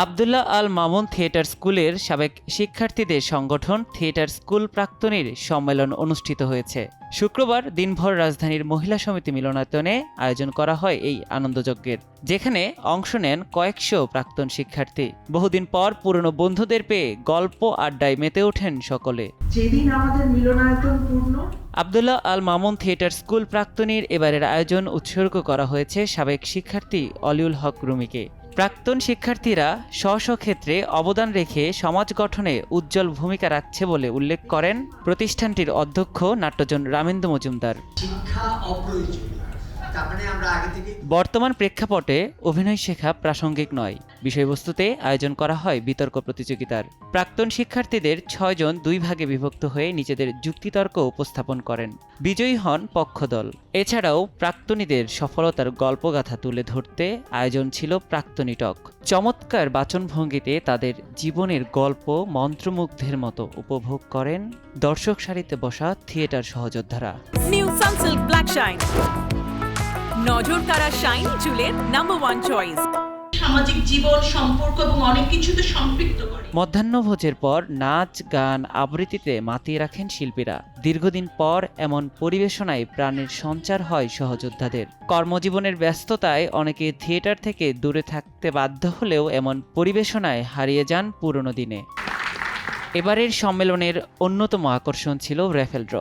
Abdullah Al Mamun theatre স্কুলের সাবেক শিক্ষার্থীদের সংগঠন থিয়েটার স্কুল প্রাক্তনীর সম্মেলন অনুষ্ঠিত হয়েছে। শুক্রবার দিনভর রাজধানীর মহিলা সমিতি মিলনায়তনে আয়োজন করা হয় এই আনন্দযজ্ঞের যেখানে অংশ নেন কয়েকশো প্রাক্তন শিক্ষার্থী। বহুদিন পর পুরনো বন্ধুদের পেয়ে গল্প আড্ডায় মেতে ওঠেন সকলে। যেদিন আমাদের মিলনায়তন পূর্ণ আবদুল্লাহ আল মামুন থিয়েটার স্কুল প্রাক্তনীর এবারের আয়োজন উৎসর্গ করা হয়েছে সাবেক শিক্ষার্থী অলিউল হক রুমিকে। প্রাক্তন শিক্ষার্থীরা স্ব স্বক্ষেত্রে অবদান রেখে সমাজ গঠনে উজ্জ্বল ভূমিকা রাখছে বলে উল্লেখ করেন প্রতিষ্ঠানটির অধ্যক্ষ নাট্যজন রামেন্দ্র মজুমদার। শিক্ষা বর্তমান প্রেক্ষাপটে অভিনয় শেখা প্রাসঙ্গিক নয়। বিষয়বস্তুতে আয়োজন করা হয় বিতর্ক প্রতিযোগিতার। প্রাক্তন শিক্ষার্থীদের ছয়জন দুই ভাগে বিভক্ত হয়ে নিজেদের যুক্তিতর্ক উপস্থাপন করেন। বিজয়ী হন পক্ষদল। এছাড়াও প্রাক্তনীদের সফলতার গল্পগাথা তুলে ধরতে আয়োজন ছিল প্রাক্তনী টক। চমৎকার বাচনভঙ্গিতে তাদের জীবনের গল্প মন্ত্রমুগ্ধের মতো উপভোগ করেন দর্শক সারিতে বসা থিয়েটার সহযোদ্ধারা। নিউ সানসিল্ক ব্ল্যাক শাইন নজর কারা শাইন চুলের নাম্বার ওয়ান চয়েস সামাজিক জীবন সম্পর্ক এবং অনেক কিছুতে সম্পৃক্ত করে। মধ্যাহ্নভোজের পর নাচ গান আবৃত্তিতে মাতিয়ে রাখেন শিল্পীরা। দীর্ঘদিন পর এমন পরিবেশনায় প্রাণের সঞ্চার হয় সহযোদ্ধাদের। কর্মজীবনের ব্যস্ততায় অনেকে থিয়েটার থেকে দূরে থাকতে বাধ্য হলেও এমন পরিবেশনায় হারিয়ে যান পুরনো দিনে। এবারের সম্মেলনের অন্যতম আকর্ষণ ছিল র্যাফেল ড্র।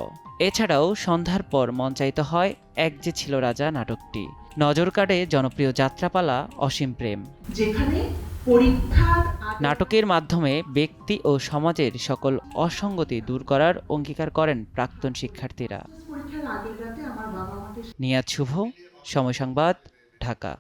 এছাড়াও সন্ধ্যার পর মঞ্চায়িত হয় এক যে ছিল রাজা নাটকটি। নজর কাড়ে জনপ্রিয় যাত্রাপালা অসীম প্রেম। যেখানে নাটকের মাধ্যমে ব্যক্তি ও সমাজের সকল অসঙ্গতি দূর করার অঙ্গীকার করেন প্রাক্তন শিক্ষার্থীরা। নিয়াদ শুভ সময় সংবাদ ঢাকা।